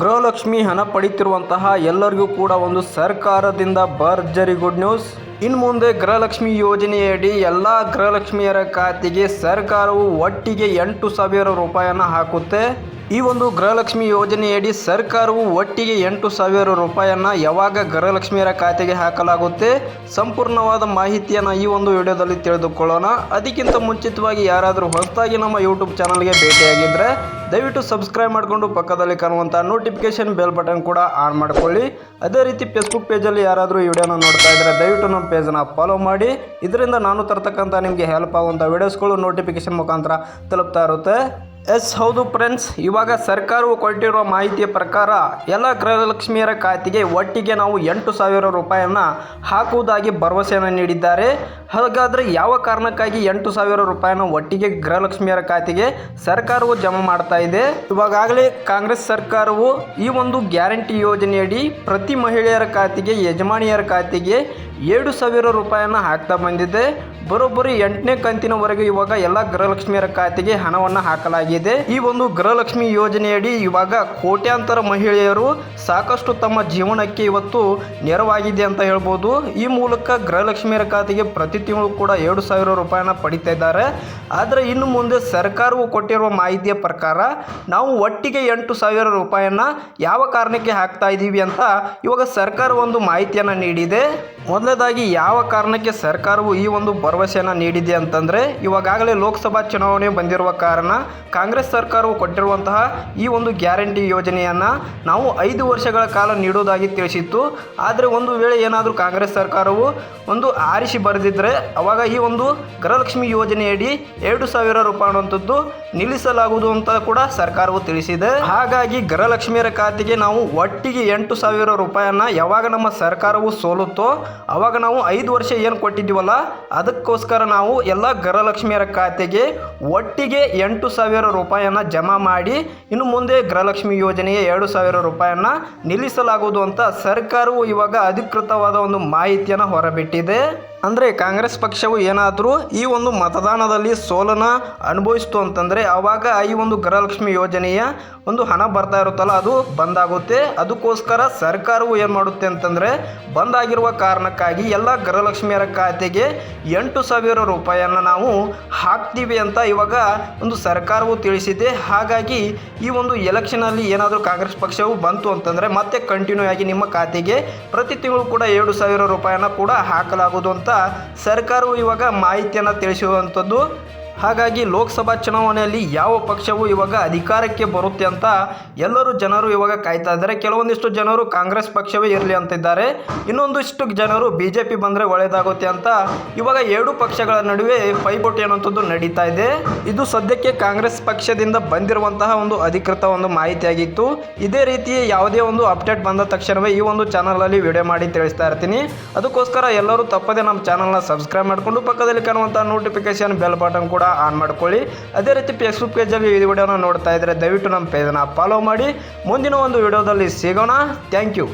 ಗೃಹಲಕ್ಷ್ಮಿ ಹಣ ಪಡಿತಿರುವಂತಹ ಎಲ್ಲರಿಗೂ ಕೂಡ ಒಂದು ಸರ್ಕಾರದಿಂದ ಭರ್ಜರಿ ಗುಡ್ ನ್ಯೂಸ್ ಇನ್ನು ಮುಂದೆ ಗೃಹಲಕ್ಷ್ಮಿ ಯೋಜನೆಯಡಿ ಎಲ್ಲ ಗೃಹಲಕ್ಷ್ಮಿಯರ ಖಾತೆಗೆ ಸರ್ಕಾರವು ಒಟ್ಟಿಗೆ ಎಂಟು ಸಾವಿರ ರೂಪಾಯಿಯನ್ನು ಹಾಕುತ್ತೆ. ಈ ಒಂದು ಗೃಹಲಕ್ಷ್ಮಿ ಯೋಜನೆಯಡಿ ಸರ್ಕಾರವು ಒಟ್ಟಿಗೆ ಎಂಟು ಸಾವಿರ ರೂಪಾಯಿಯನ್ನು ಯಾವಾಗ ಗೃಹಲಕ್ಷ್ಮಿಯರ ಖಾತೆಗೆ ಹಾಕಲಾಗುತ್ತೆ? ಸಂಪೂರ್ಣವಾದ ಮಾಹಿತಿಯನ್ನು ಈ ಒಂದು ವಿಡಿಯೋದಲ್ಲಿ ತಿಳಿದುಕೊಳ್ಳೋಣ. ಅದಕ್ಕಿಂತ ಮುಂಚಿತವಾಗಿ ಯಾರಾದರೂ ಹೊಸದಾಗಿ ನಮ್ಮ ಯೂಟ್ಯೂಬ್ ಚಾನಲ್ಗೆ ಭೇಟಿಯಾಗಿದ್ದರೆ ದಯವಿಟ್ಟು ಸಬ್ಸ್ಕ್ರೈಬ್ ಮಾಡಿಕೊಂಡು ಪಕ್ಕದಲ್ಲಿ ಕಾಣುವಂಥ ನೋಟಿಫಿಕೇಷನ್ ಬೆಲ್ ಬಟನ್ ಕೂಡ ಆನ್ ಮಾಡಿಕೊಳ್ಳಿ. ಅದೇ ರೀತಿ ಫೇಸ್ಬುಕ್ ಪೇಜಲ್ಲಿ ಯಾರಾದರೂ ಈ ವಿಡಿಯೋನ ನೋಡ್ತಾ ಇದ್ದರೆ ದಯವಿಟ್ಟು ನಮ್ಮ ಪೇಜನ್ನು ಫಾಲೋ ಮಾಡಿ. ಇದರಿಂದ ನಾನು ತರ್ತಕ್ಕಂಥ ನಿಮಗೆ ಹೆಲ್ಪ್ ಆಗುವಂಥ ವಿಡಿಯೋಸ್ಗಳು ನೋಟಿಫಿಕೇಷನ್ ಮುಖಾಂತರ ತಲುಪ್ತಾ ಇರುತ್ತೆ. ಎಸ್, ಹೌದು ಫ್ರೆಂಡ್ಸ್. ಇವಾಗ ಸರ್ಕಾರವು ಕೊಟ್ಟಿರುವ ಮಾಹಿತಿಯ ಪ್ರಕಾರ ಎಲ್ಲ ಗೃಹಲಕ್ಷ್ಮಿಯರ ಖಾತೆಗೆ ಒಟ್ಟಿಗೆ ನಾವು ಎಂಟು ಸಾವಿರ ರೂಪಾಯಿಯನ್ನು ಹಾಕುವುದಾಗಿ ಭರವಸೆಯನ್ನು ನೀಡಿದ್ದಾರೆ. ಹಾಗಾದರೆ ಯಾವ ಕಾರಣಕ್ಕಾಗಿ ಎಂಟು ಸಾವಿರ ರೂಪಾಯಿನ ಒಟ್ಟಿಗೆ ಗೃಹಲಕ್ಷ್ಮಿಯರ ಖಾತೆಗೆ ಸರ್ಕಾರವು ಜಮಾ ಮಾಡ್ತಾ ಇದೆ? ಇವಾಗಲೇ ಕಾಂಗ್ರೆಸ್ ಸರ್ಕಾರವು ಈ ಒಂದು ಗ್ಯಾರಂಟಿ ಯೋಜನೆಯಡಿ ಪ್ರತಿ ಮಹಿಳೆಯರ ಖಾತೆಗೆ, ಯಜಮಾನಿಯರ ಖಾತೆಗೆ ಏಳು ಸಾವಿರ ರೂಪಾಯಿಯನ್ನು ಹಾಕ್ತಾ ಬಂದಿದೆ. ಬರೋಬ್ಬರಿ ಎಂಟನೇ ಕಂತಿನವರೆಗೆ ಇವಾಗ ಎಲ್ಲ ಗೃಹಲಕ್ಷ್ಮಿಯರ ಖಾತೆಗೆ ಹಣವನ್ನು ಹಾಕಲಾಗಿದೆ. ಈ ಒಂದು ಗೃಹಲಕ್ಷ್ಮಿ ಯೋಜನೆಯಡಿ ಇವಾಗ ಕೋಟ್ಯಾಂತರ ಮಹಿಳೆಯರು ಸಾಕಷ್ಟು ತಮ್ಮ ಜೀವನಕ್ಕೆ ಇವತ್ತು ನೆರವಾಗಿದೆ ಅಂತ ಹೇಳ್ಬೋದು. ಈ ಮೂಲಕ ಗೃಹಲಕ್ಷ್ಮಿಯರ ಖಾತೆಗೆ ಪ್ರತಿ ತಿಂಗಳು ಕೂಡ ಎರಡು ಸಾವಿರ ರೂಪಾಯಿನ ಪಡಿತಾ ಇದ್ದಾರೆ. ಆದರೆ ಇನ್ನು ಮುಂದೆ ಸರ್ಕಾರವು ಕೊಟ್ಟಿರುವ ಮಾಹಿತಿಯ ಪ್ರಕಾರ ನಾವು ಒಟ್ಟಿಗೆ ಎಂಟು ಸಾವಿರ ರೂಪಾಯಿಯನ್ನು ಯಾವ ಕಾರಣಕ್ಕೆ ಹಾಕ್ತಾ ಇದ್ದೀವಿ ಅಂತ ಇವಾಗ ಸರ್ಕಾರ ಒಂದು ಮಾಹಿತಿಯನ್ನು ನೀಡಿದೆ. ಮೊದಲನೇದಾಗಿ ಯಾವ ಕಾರಣಕ್ಕೆ ಸರ್ಕಾರವು ಈ ಒಂದು ಭರವಸೆಯನ್ನು ನೀಡಿದೆ ಅಂತಂದರೆ ಇವಾಗಲೇ ಲೋಕಸಭಾ ಚುನಾವಣೆ ಬಂದಿರುವ ಕಾರಣ ಕಾಂಗ್ರೆಸ್ ಸರ್ಕಾರವು ಕೊಟ್ಟಿರುವಂತಹ ಈ ಒಂದು ಗ್ಯಾರಂಟಿ ಯೋಜನೆಯನ್ನು ನಾವು ಐದು ವರ್ಷಗಳ ಕಾಲ ನೀಡುವುದಾಗಿ ತಿಳಿಸಿತ್ತು. ಆದರೆ ಒಂದು ವೇಳೆ ಏನಾದರೂ ಕಾಂಗ್ರೆಸ್ ಸರ್ಕಾರವು ಒಂದು ಆರಿಸಿ ಬರೆದಿದ್ದರೆ ಅವಾಗ ಈ ಒಂದು ಗೃಹಲಕ್ಷ್ಮಿ ಯೋಜನೆಯಡಿ ಎರಡು ಸಾವಿರ ರೂಪಾಯಿ ಅನ್ನುವಂಥದ್ದು ನಿಲ್ಲಿಸಲಾಗುವುದು ಅಂತ ಕೂಡ ಸರ್ಕಾರವು ತಿಳಿಸಿದೆ. ಹಾಗಾಗಿ ಗೃಹಲಕ್ಷ್ಮಿಯರ ಖಾತೆಗೆ ನಾವು ಒಟ್ಟಿಗೆ ಎಂಟು ಸಾವಿರ ರೂಪಾಯಿಯನ್ನು ಯಾವಾಗ ನಮ್ಮ ಸರ್ಕಾರವು ಸೋಲುತ್ತೋ, ಅವಾಗ ನಾವು ಐದು ವರ್ಷ ಏನು ಕೊಟ್ಟಿದ್ದೀವಲ್ಲ ಅದಕ್ಕೋಸ್ಕರ ನಾವು ಎಲ್ಲ ಗೃಹಲಕ್ಷ್ಮಿಯರ ಖಾತೆಗೆ ಒಟ್ಟಿಗೆ ಎಂಟು ಸಾವಿರ ರೂಪಾಯಿಯನ್ನು ಜಮಾ ಮಾಡಿ, ಇನ್ನು ಮುಂದೆ ಗೃಹಲಕ್ಷ್ಮಿ ಯೋಜನೆಗೆ ಎರಡು ಸಾವಿರ ರೂಪಾಯಿಯನ್ನು ನಿಲ್ಲಿಸಲಾಗುವುದು ಅಂತ ಸರ್ಕಾರವು ಇವಾಗ ಅಧಿಕೃತವಾದ ಒಂದು ಮಾಹಿತಿಯನ್ನು ಹೊರಬಿಟ್ಟಿದೆ. ಅಂದರೆ ಕಾಂಗ್ರೆಸ್ ಪಕ್ಷವು ಏನಾದರೂ ಈ ಒಂದು ಮತದಾನದಲ್ಲಿ ಸೋಲನ್ನು ಅನುಭವಿಸ್ತು ಅಂತಂದರೆ ಆವಾಗ ಈ ಒಂದು ಗೃಹಲಕ್ಷ್ಮಿ ಯೋಜನೆಯ ಒಂದು ಹಣ ಬರ್ತಾ ಇರುತ್ತಲ್ಲ, ಅದು ಬಂದಾಗುತ್ತೆ. ಅದಕ್ಕೋಸ್ಕರ ಸರ್ಕಾರವು ಏನು ಮಾಡುತ್ತೆ ಅಂತಂದರೆ ಬಂದಾಗಿರುವ ಕಾರಣಕ್ಕಾಗಿ ಎಲ್ಲ ಗೃಹಲಕ್ಷ್ಮಿಯರ ಖಾತೆಗೆ ಎಂಟು ಸಾವಿರ ರೂಪಾಯಿಯನ್ನು ನಾವು ಹಾಕ್ತೀವಿ ಅಂತ ಇವಾಗ ಒಂದು ಸರ್ಕಾರವು ತಿಳಿಸಿದೆ. ಹಾಗಾಗಿ ಈ ಒಂದು ಎಲೆಕ್ಷನಲ್ಲಿ ಏನಾದರೂ ಕಾಂಗ್ರೆಸ್ ಪಕ್ಷವು ಬಂತು ಅಂತಂದರೆ ಮತ್ತೆ ಕಂಟಿನ್ಯೂ ಆಗಿ ನಿಮ್ಮ ಖಾತೆಗೆ ಪ್ರತಿ ತಿಂಗಳು ಕೂಡ ಏಳು ಸಾವಿರ ರೂಪಾಯಿಯನ್ನು ಕೂಡ ಹಾಕಲಾಗುವುದು ಅಂತ ಸರ್ಕಾರವು ಇವಾಗ ಮಾಹಿತಿಯನ್ನು ತಿಳಿಸುವಂಥದ್ದು ಹಾಗಾಗಿ ಲೋಕಸಭಾ ಚುನಾವಣೆಯಲ್ಲಿ ಯಾವ ಪಕ್ಷವು ಇವಾಗ ಅಧಿಕಾರಕ್ಕೆ ಬರುತ್ತೆ ಅಂತ ಎಲ್ಲರೂ ಜನರು ಇವಾಗ ಕಾಯ್ತಾ ಇದ್ದಾರೆ. ಕೆಲವೊಂದಿಷ್ಟು ಜನರು ಕಾಂಗ್ರೆಸ್ ಪಕ್ಷವೇ ಇರಲಿ ಅಂತಿದ್ದಾರೆ. ಇನ್ನೊಂದಿಷ್ಟು ಜನರು ಬಿ ಜೆ ಪಿ ಬಂದರೆ ಒಳ್ಳೆಯದಾಗುತ್ತೆ ಅಂತ ಇವಾಗ ಎರಡು ಪಕ್ಷಗಳ ನಡುವೆ ಪೈಪೋಟಿ ಅನ್ನುವಂಥದ್ದು ನಡೀತಾ ಇದೆ. ಇದು ಸದ್ಯಕ್ಕೆ ಕಾಂಗ್ರೆಸ್ ಪಕ್ಷದಿಂದ ಬಂದಿರುವಂತಹ ಒಂದು ಅಧಿಕೃತ ಒಂದು ಮಾಹಿತಿಯಾಗಿತ್ತು. ಇದೇ ರೀತಿ ಯಾವುದೇ ಒಂದು ಅಪ್ಡೇಟ್ ಬಂದ ತಕ್ಷಣವೇ ಈ ಒಂದು ಚಾನಲಲ್ಲಿ ವಿಡಿಯೋ ಮಾಡಿ ತಿಳಿಸ್ತಾ ಇರ್ತೀನಿ. ಅದಕ್ಕೋಸ್ಕರ ಎಲ್ಲರೂ ತಪ್ಪದೆ ನಮ್ಮ ಚಾನಲ್ನ ಸಬ್ಸ್ಕ್ರೈಬ್ ಮಾಡಿಕೊಂಡು ಪಕ್ಕದಲ್ಲಿ ಕಾಣುವಂಥ ನೋಟಿಫಿಕೇಶನ್ ಬೆಲ್ ಬಟನ್ ಕೂಡ ಆನ್ ಮಾಡ್ಕೊಳ್ಳಿ. ಅದೇ ರೀತಿ ಫೇಸ್ಬುಕ್ ಪೇಜಲ್ಲಿ ಈ ವಿಡಿಯೋನ ನೋಡ್ತಾ ಇದ್ದರೆ ದಯವಿಟ್ಟು ನಮ್ಮ ಪೇಜನ್ನು ಫಾಲೋ ಮಾಡಿ. ಮುಂದಿನ ಒಂದು ವಿಡಿಯೋದಲ್ಲಿ ಸಿಗೋಣ. Thank you